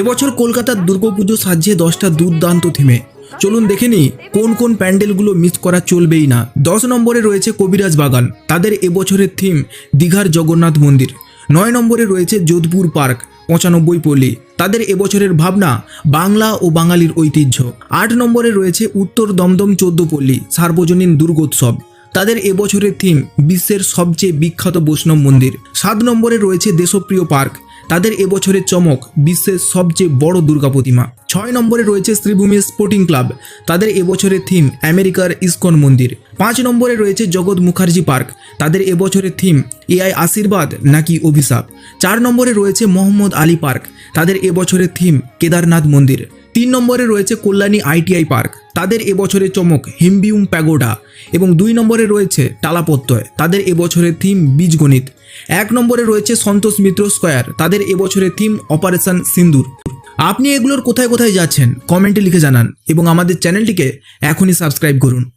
এবছর কলকাতার দুর্গাপুজো সাজিয়ে দশটা দুর্দান্ত থিমে চলুন দেখে নিই, কোন কোন প্যান্ডেলগুলো মিস করা চলবেই না। দশ নম্বরে রয়েছে কবিরাজ বাগান, তাদের এবছরের থিম দীঘার জগন্নাথ মন্দির। নয় নম্বরে রয়েছে যোধপুর পার্ক, পঁচানব্বই পল্লী, তাদের এবছরের ভাবনা বাংলা ও বাঙালির ঐতিহ্য। আট নম্বরে রয়েছে উত্তর দমদম চোদ্দ পল্লী, সার্বজনীন দুর্গোৎসব, তাদের এবছরের থিম বিশ্বের সবচেয়ে বিখ্যাত বৈষ্ণব মন্দির। সাত নম্বরে রয়েছে দেশপ্রিয় পার্ক তাদের এবছরের চমক বিশ্বের সবচেয়ে বড় দুর্গা প্রতিমা। ছয় নম্বরে রয়েছে শ্রীভূমি স্পোর্টিং ক্লাব। তাদের এবছরের থিম আমেরিকার ইস্কন মন্দির। পাঁচ নম্বরে রয়েছে জগৎ মুখার্জি পার্ক। তাদের এবছরের থিম এআই আশীর্বাদ নাকি অভিশাপ? চার নম্বরে রয়েছে মোহাম্মদ আলী পার্ক। তাদের এবছরের থিম কেদারনাথ মন্দির। তিন নম্বরে রয়েছে কল্যাণী আইটিআই পার্ক। তাদের এবছরের চমক হিমবিউম প্যাগোডা এবং দুই নম্বরে রয়েছে টালাপত্তয়। তাদের এবছরের থিম বীজগণিত। এক নম্বরে রয়েছে সন্তোষ মিত্র স্কোয়ার। তাদের এবছরের থিম অপারেশন সিন্দুর। আপনি এগুলোর কোথায় কোথায় যাচ্ছেন? কমেন্টে লিখে জানান এবং আমাদের চ্যানেলটিকে এখনই সাবস্ক্রাইব করুন।